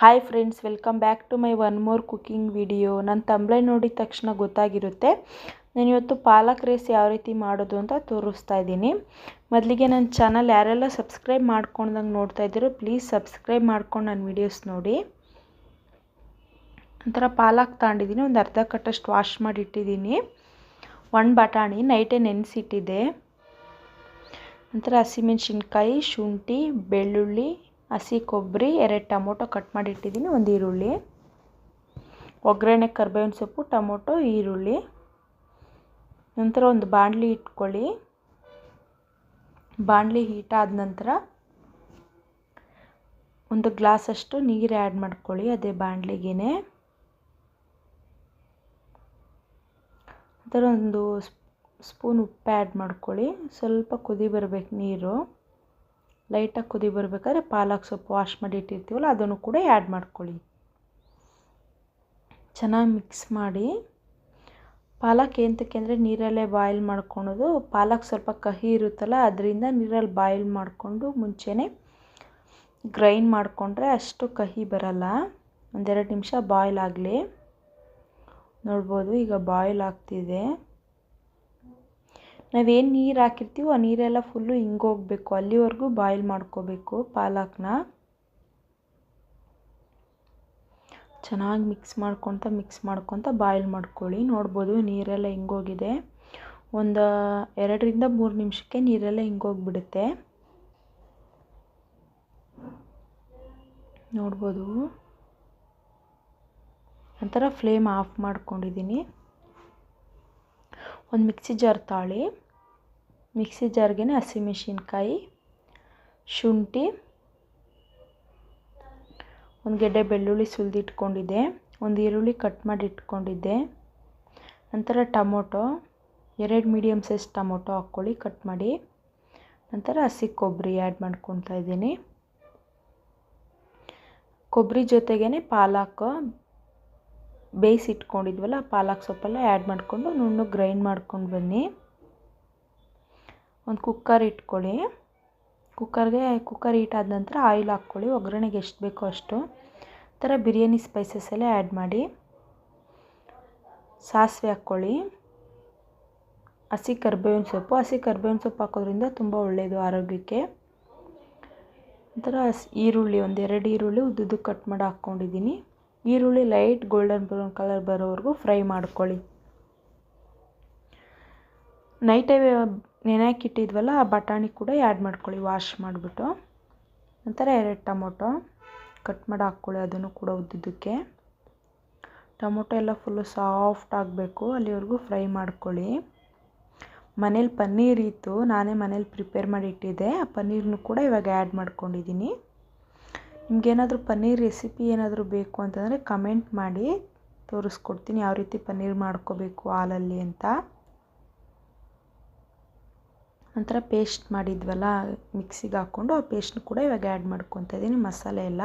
Hi friends welcome back to my one more cooking video ನನ್ನ ತಂಬ್ಳೆ ನೋಡಿದ ತಕ್ಷಣ ಗೊತ್ತಾಗಿರುತ್ತೆ. ನಾನು ಇವತ್ತು ಪಾಲಕ್ ರೇಸ್ ಯಾವ ರೀತಿ ಮಾಡೋದು ಅಂತ ತೋರಿಸ್ತಾ ಇದ್ದೀನಿ. ಮೊದಲಿಗೆ ನನ್ನ ಚಾನಲ್ ಯಾರೆಲ್ಲ ಸಬ್ಸ್ಕ್ರೈಬ್ ಮಾಡ್ಕೊಂಡಂಗೆ ನೋಡ್ತಾ ಇದ್ದೀರೋ ಪ್ಲೀಸ್ ಸಬ್ಸ್ಕ್ರೈಬ್ ಮಾಡ್ಕೊಂಡು ನನ್ನ ವಿಡಿಯೋಸ್ ನೋಡಿ. ಒಂಥರ ಪಾಲಕ್ ತಗೊಂಡಿದ್ದೀನಿ ಒಂದು ಅರ್ಧ ಕಟ್ಟಷ್ಟು ವಾಶ್ ಮಾಡಿ ಇಟ್ಟಿದ್ದೀನಿ. ಒಂದು ಬಟಾಣಿ ನೈಟೇ ನೆನೆಸಿಟ್ಟಿದ್ದೆ. ನಂತರ ಹಸಿಮೆಣ್ಸಿನ್ಕಾಯಿ, ಶುಂಠಿ, ಬೆಳ್ಳುಳ್ಳಿ ಹಸಿ ಕೊಬ್ಬರಿ, ಎರಡು ಟೊಮೊಟೊ ಕಟ್ ಮಾಡಿ ಇಟ್ಟಿದ್ದೀನಿ, ಒಂದು ಈರುಳ್ಳಿ. ಒಗ್ಗರಣೆ, ಕರ್ಬೇವಿನ ಸೊಪ್ಪು, ಟೊಮೊಟೊ, ಈರುಳ್ಳಿ. ನಂತರ ಒಂದು ಬಾಣಲಿ ಇಟ್ಕೊಳ್ಳಿ. ಬಾಣಲಿ ಹೀಟ್ ಆದ ನಂತರ ಒಂದು ಗ್ಲಾಸಷ್ಟು ನೀರು ಆ್ಯಡ್ ಮಾಡ್ಕೊಳ್ಳಿ ಅದೇ ಬಾಣಲಿಗೆ ನಂತರ ಒಂದು ಸ್ಪೂನ್ ಉಪ್ಪು ಆ್ಯಡ್ ಮಾಡ್ಕೊಳ್ಳಿ. ಸ್ವಲ್ಪ ಕುದಿ ಬರಬೇಕು ನೀರು. ಲೈಟಾಗಿ ಕುದಿ ಬರಬೇಕಾದ್ರೆ ಪಾಲಕ್ ಸೊಪ್ಪು ವಾಶ್ ಮಾಡಿ ಇಟ್ಟಿರ್ತೀವಲ್ಲ, ಅದನ್ನು ಕೂಡ ಆ್ಯಡ್ ಮಾಡ್ಕೊಳ್ಳಿ. ಚೆನ್ನಾಗಿ ಮಿಕ್ಸ್ ಮಾಡಿ. ಪಾಲಕ್ ಏನಕ್ಕೆ ಅಂದರೆ ನೀರಲ್ಲೇ ಬಾಯ್ಲ್ ಮಾಡ್ಕೊಳೋದು. ಪಾಲಕ್ ಸ್ವಲ್ಪ ಕಹಿ ಇರುತ್ತಲ್ಲ, ಅದರಿಂದ ನೀರಲ್ಲಿ ಬಾಯ್ಲ್ ಮಾಡಿಕೊಂಡು ಮುಂಚೆನೇ ಗ್ರೈಂಡ್ ಮಾಡಿಕೊಂಡ್ರೆ ಅಷ್ಟು ಕಹಿ ಬರಲ್ಲ. ಒಂದೆರಡು ನಿಮಿಷ ಬಾಯ್ಲ್ ಆಗಲಿ. ನೋಡ್ಬೋದು ಈಗ ಬಾಯ್ಲ್ ಆಗ್ತಿದೆ. ನಾವೇನು ನೀರು ಹಾಕಿರ್ತೀವೋ ಆ ನೀರೆಲ್ಲ ಫುಲ್ಲು ಹಿಂಗೋಗ್ಬೇಕು ಅಲ್ಲಿವರೆಗೂ ಬಾಯ್ಲ್ ಮಾಡ್ಕೋಬೇಕು ಪಾಲಕ್ನ. ಚೆನ್ನಾಗಿ ಮಿಕ್ಸ್ ಮಾಡ್ಕೊತ ಮಿಕ್ಸ್ ಮಾಡ್ಕೊತ ಬಾಯ್ಲ್ ಮಾಡ್ಕೊಳ್ಳಿ. ನೋಡ್ಬೋದು ನೀರೆಲ್ಲ ಹಿಂಗೋಗಿದೆ ಒಂದು ಎರಡರಿಂದ ಮೂರು ನಿಮಿಷಕ್ಕೆ ನೀರೆಲ್ಲ ಹಿಂಗೋಗ್ಬಿಡುತ್ತೆ ನೋಡ್ಬೋದು. ಒಂಥರ ಫ್ಲೇಮ್ ಆಫ್ ಮಾಡ್ಕೊಂಡಿದ್ದೀನಿ ಒಂದು ಮಿಕ್ಸಿ ಜಾರ್ ತಾಳಿ, ಮಿಕ್ಸಿ ಜಾರ್ಗೆ ಹಸಿಮೆಣಸಿನ್ಕಾಯಿ ಶುಂಠಿ, ಒಂದು ಗೆಡ್ಡೆ ಬೆಳ್ಳುಳ್ಳಿ ಸುಲಿದಿಟ್ಕೊಂಡಿದ್ದೆ, ಒಂದು ಈರುಳ್ಳಿ ಕಟ್ ಮಾಡಿ ಇಟ್ಕೊಂಡಿದ್ದೆ. ನಂತರ ಟೊಮೊಟೊ, ಎರಡು ಮೀಡಿಯಮ್ ಸೈಜ್ ಟೊಮೊಟೊ ಹಾಕ್ಕೊಳ್ಳಿ ಕಟ್ ಮಾಡಿ. ನಂತರ ಹಸಿ ಕೊಬ್ಬರಿ ಆ್ಯಡ್ ಮಾಡ್ಕೊತಾ ಇದ್ದೀನಿ. ಕೊಬ್ಬರಿ ಜೊತೆಗೇ ಪಾಲಕ್ ಬೇಯಿಸಿಟ್ಕೊಂಡಿದ್ವಲ್ಲ ಪಾಲಕ್ ಸೊಪ್ಪೆಲ್ಲ ಆ್ಯಡ್ ಮಾಡಿಕೊಂಡು ನುಣ್ಣು ಗ್ರೈಂಡ್ ಮಾಡ್ಕೊಂಡು ಬನ್ನಿ. ಒಂದು ಕುಕ್ಕರ್ ಇಟ್ಕೊಳ್ಳಿ. ಕುಕ್ಕರ್ಗೆ ಕುಕ್ಕರ್ ಆದ ನಂತರ ಆಯಿಲ್ ಹಾಕ್ಕೊಳ್ಳಿ. ಒಗ್ಗರಣೆಗೆ ಎಷ್ಟು ಬೇಕೋ ಅಷ್ಟು. ಥರ ಬಿರಿಯಾನಿ ಸ್ಪೈಸಸ್ ಎಲ್ಲ ಆ್ಯಡ್ ಮಾಡಿ. ಸಾಸಿವೆ ಹಾಕ್ಕೊಳ್ಳಿ. ಹಸಿ ಕರ್ಬೇವಿನ ಸೊಪ್ಪು. ಹಸಿ ಕರ್ಬೇವಿನ ಸೊಪ್ಪು ಹಾಕೋದ್ರಿಂದ ತುಂಬ ಒಳ್ಳೆಯದು ಆರೋಗ್ಯಕ್ಕೆ. ಒಂಥರ ಈರುಳ್ಳಿ, ಒಂದೆರಡು ಈರುಳ್ಳಿ ಉದ್ದುದ್ದು ಕಟ್ ಮಾಡಿ ಹಾಕ್ಕೊಂಡಿದ್ದೀನಿ ಈರುಳ್ಳಿ ಲೈಟ್ ಗೋಲ್ಡನ್ ಬ್ರೌನ್ ಕಲರ್ ಬರೋವರೆಗೂ ಫ್ರೈ ಮಾಡ್ಕೊಳ್ಳಿ. ನೈಟೇ ನೆನೆಯಾಕಿಟ್ಟಿದ್ವಲ್ಲ ಆ ಬಟಾಣಿ ಕೂಡ ಆ್ಯಡ್ ಮಾಡ್ಕೊಳ್ಳಿ, ವಾಶ್ ಮಾಡಿಬಿಟ್ಟು. ನಂತರ ಎರಡು ಟೊಮೊಟೊ ಕಟ್ ಮಾಡಿ ಹಾಕ್ಕೊಳ್ಳಿ, ಅದನ್ನು ಕೂಡ ಉದ್ದಿದ್ದಕ್ಕೆ. ಟೊಮೊಟೊ ಎಲ್ಲ ಫುಲ್ಲು ಸಾಫ್ಟ್ ಆಗಬೇಕು, ಅಲ್ಲಿವರೆಗೂ ಫ್ರೈ ಮಾಡ್ಕೊಳ್ಳಿ. ಮನೇಲಿ ಪನ್ನೀರ್ ಇತ್ತು, ನಾನೇ ಮನೇಲಿ ಪ್ರಿಪೇರ್ ಮಾಡಿ ಇಟ್ಟಿದ್ದೆ, ಆ ಪನ್ನೀರ್ನು ಕೂಡ ಇವಾಗ ಆ್ಯಡ್ ಮಾಡ್ಕೊಂಡಿದ್ದೀನಿ. ನಿಮ್ಗೇನಾದರೂ ಪನ್ನೀರ್ ರೆಸಿಪಿ ಏನಾದರೂ ಬೇಕು ಅಂತಂದರೆ ಕಮೆಂಟ್ ಮಾಡಿ ತೋರಿಸ್ಕೊಡ್ತೀನಿ ಯಾವ ರೀತಿ ಪನ್ನೀರ್ ಮಾಡ್ಕೋಬೇಕು ಹಾಲಲ್ಲಿ ಅಂತ. ನಂತರ ಪೇಸ್ಟ್ ಮಾಡಿದ್ವಲ್ಲ, ಮಿಕ್ಸಿಗೆ ಹಾಕ್ಕೊಂಡು ಆ ಪೇಸ್ಟ್ ಕೂಡ ಇವಾಗ ಆ್ಯಡ್ ಮಾಡ್ಕೊತಾ ಇದ್ದೀನಿ, ಮಸಾಲೆ ಎಲ್ಲ.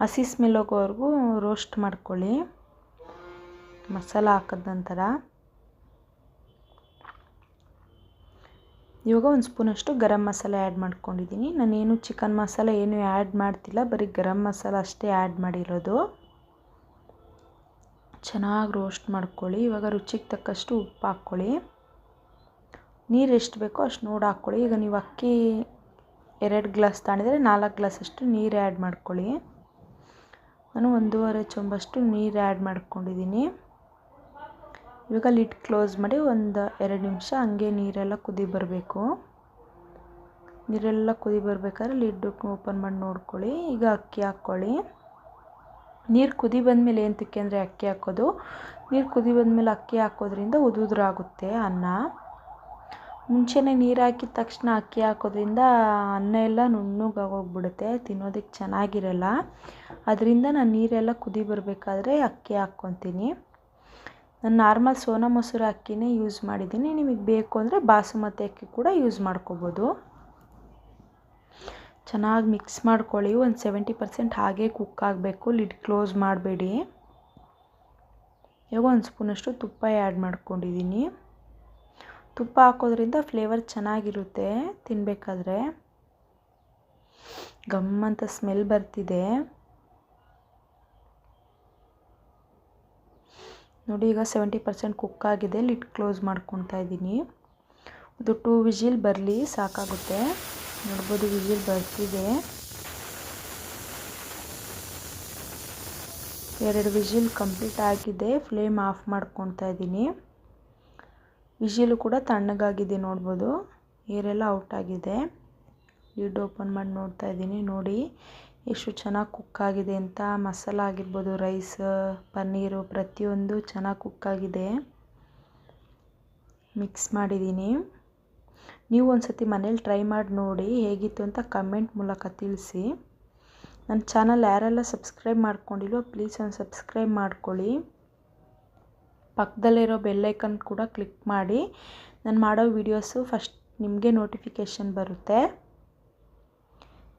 ಹಸಿ ಸ್ಮೆಲ್ ಹೋಗೋವರೆಗೂ ರೋಸ್ಟ್ ಮಾಡ್ಕೊಳ್ಳಿ. ಮಸಾಲ ಹಾಕಿದ ನಂತರ. ಇವಾಗ ಒಂದು ಸ್ಪೂನಷ್ಟು ಗರಂ ಮಸಾಲೆ ಆ್ಯಡ್ ಮಾಡ್ಕೊಂಡಿದ್ದೀನಿ. ನಾನೇನು ಚಿಕನ್ ಮಸಾಲೆ ಏನು ಆ್ಯಡ್ ಮಾಡ್ತಿಲ್ಲ, ಬರೀ ಗರಂ ಮಸಾಲ ಅಷ್ಟೇ ಆ್ಯಡ್ ಮಾಡಿರೋದು. ಚೆನ್ನಾಗಿ ರೋಸ್ಟ್ ಮಾಡ್ಕೊಳ್ಳಿ. ಇವಾಗ ರುಚಿಗೆ ತಕ್ಕಷ್ಟು ಉಪ್ಪು ಹಾಕ್ಕೊಳ್ಳಿ. ನೀರು ಎಷ್ಟು ಬೇಕೋ ಅಷ್ಟು ನೋಡಿ ಹಾಕ್ಕೊಳ್ಳಿ. ಈಗ ನೀವು ಅಕ್ಕಿ ಎರಡು ಗ್ಲಾಸ್ ತಾಣಿದರೆ ನಾಲ್ಕು ಗ್ಲಾಸಷ್ಟು ನೀರು ಆ್ಯಡ್ ಮಾಡ್ಕೊಳ್ಳಿ. ನಾನು ಒಂದೂವರೆ ಚೊಂಬಷ್ಟು ನೀರು ಆ್ಯಡ್ ಮಾಡ್ಕೊಂಡಿದ್ದೀನಿ. ಇವಾಗ ಲಿಡ್ ಕ್ಲೋಸ್ ಮಾಡಿ ಒಂದು ಎರಡು ನಿಮಿಷ ಹಂಗೆ ನೀರೆಲ್ಲ ಕುದಿ ಬರಬೇಕು. ನೀರೆಲ್ಲ ಕುದಿ ಬರಬೇಕಾದ್ರೆ ಲಿಡ್ ಓಪನ್ ಮಾಡಿ ನೋಡ್ಕೊಳ್ಳಿ. ಈಗ ಅಕ್ಕಿ ಹಾಕ್ಕೊಳ್ಳಿ. ನೀರು ಕುದಿ ಬಂದಮೇಲೆ ಏನಕ್ಕೆ ಅಂದರೆ ಅಕ್ಕಿ ಹಾಕೋದು. ನೀರು ಕುದಿ ಬಂದಮೇಲೆ ಅಕ್ಕಿ ಹಾಕೋದ್ರಿಂದ ಉದುದ್ರಾಗುತ್ತೆ ಅನ್ನ. ಮುಂಚೆನೇ ನೀರು ಹಾಕಿದ ತಕ್ಷಣ ಅಕ್ಕಿ ಹಾಕೋದ್ರಿಂದ ಅನ್ನ ಎಲ್ಲ ನುಣ್ಣಗಾಗೋಗ್ಬಿಡುತ್ತೆ, ತಿನ್ನೋದಕ್ಕೆ ಚೆನ್ನಾಗಿರಲ್ಲ. ಅದರಿಂದ ನಾನು ನೀರೆಲ್ಲ ಕುದಿ ಬರಬೇಕಾದ್ರೆ ಅಕ್ಕಿ ಹಾಕ್ಕೊತೀನಿ. ನಾನು ನಾರ್ಮಲ್ ಸೋನಾ ಮೊಸರು ಅಕ್ಕಿನೇ ಯೂಸ್ ಮಾಡಿದ್ದೀನಿ. ನಿಮಗೆ ಬೇಕು ಅಂದರೆ ಬಾಸುಮತಿ ಅಕ್ಕಿ ಕೂಡ ಯೂಸ್ ಮಾಡ್ಕೋಬೋದು. ಚೆನ್ನಾಗಿ ಮಿಕ್ಸ್ ಮಾಡ್ಕೊಳ್ಳಿ. ಒಂದು ಸೆವೆಂಟಿ ಪರ್ಸೆಂಟ್ ಹಾಗೆ ಕುಕ್ ಆಗಬೇಕು. ಲಿಡ್ ಕ್ಲೋಸ್ ಮಾಡಬೇಡಿ. ಇವಾಗ ಒಂದು ಸ್ಪೂನಷ್ಟು ತುಪ್ಪ ಆ್ಯಡ್ ಮಾಡ್ಕೊಂಡಿದ್ದೀನಿ ತುಪ್ಪ ಹಾಕೋದ್ರಿಂದ ಫ್ಲೇವರ್ ಚೆನ್ನಾಗಿರುತ್ತೆ ತಿನ್ನಬೇಕಾದ್ರೆ ಗಮ್ಮಂತ ಸ್ಮೆಲ್ ಬರ್ತಿದೆ. ನೋಡಿ, ಈಗ ಸೆವೆಂಟಿ ಪರ್ಸೆಂಟ್ ಕುಕ್ ಆಗಿದೆ. ಲಿಟ್ ಕ್ಲೋಸ್ ಮಾಡ್ಕೊತಾ ಇದ್ದೀನಿ. ಇದು ಟೂ ವಿಜಿಲ್ ಬರಲಿ, ಸಾಕಾಗುತ್ತೆ. ನೋಡ್ಬೋದು, ವಿಜಿಲ್ ಬರ್ತಿದೆ. ಎರಡು ವಿಜಿಲ್ ಕಂಪ್ಲೀಟ್ ಆಗಿದೆ. ಫ್ಲೇಮ್ ಆಫ್ ಮಾಡ್ಕೊತಾ ಇದ್ದೀನಿ. ವಿಜಿಲು ಕೂಡ ತಣ್ಣಗಾಗಿದೆ, ನೋಡ್ಬೋದು. ಏರೆಲ್ಲ ಔಟ್ ಆಗಿದೆ. ಲಿಡ್ ಓಪನ್ ಮಾಡಿ ನೋಡ್ತಾ ಇದ್ದೀನಿ, ನೋಡಿ. ಎಷ್ಟು ಚೆನ್ನಾಗಿ ಕುಕ್ ಆಗಿದೆ ಅಂತ. ಮಸಾಲ ಆಗಿರ್ಬೋದು ರೈಸ್ ಪನ್ನೀರು ಪ್ರತಿಯೊಂದು ಚೆನ್ನಾಗಿ ಕುಕ್ ಆಗಿದೆ. ಮಿಕ್ಸ್ ಮಾಡಿದ್ದೀನಿ. ನೀವು ಒಂದು ಸತಿ ಮನೇಲಿ ಟ್ರೈ ಮಾಡಿ ನೋಡಿ ಹೇಗಿತ್ತು ಅಂತ ಕಮೆಂಟ್ ಮೂಲಕ ತಿಳಿಸಿ. ನನ್ನ ಚಾನಲ್ ಯಾರೆಲ್ಲ ಸಬ್ಸ್ಕ್ರೈಬ್ ಮಾಡ್ಕೊಂಡಿಲ್ವೋ ಪ್ಲೀಸ್ ಒಂದು ಸಬ್ಸ್ಕ್ರೈಬ್ ಮಾಡ್ಕೊಳ್ಳಿ. ಪಕ್ಕದಲ್ಲಿರೋ ಬೆಲ್ಲೈಕನ್ ಕೂಡ ಕ್ಲಿಕ್ ಮಾಡಿ. ನಾನು ಮಾಡೋ ವೀಡಿಯೋಸು ಫಸ್ಟ್ ನಿಮಗೆ ನೋಟಿಫಿಕೇಷನ್ ಬರುತ್ತೆ.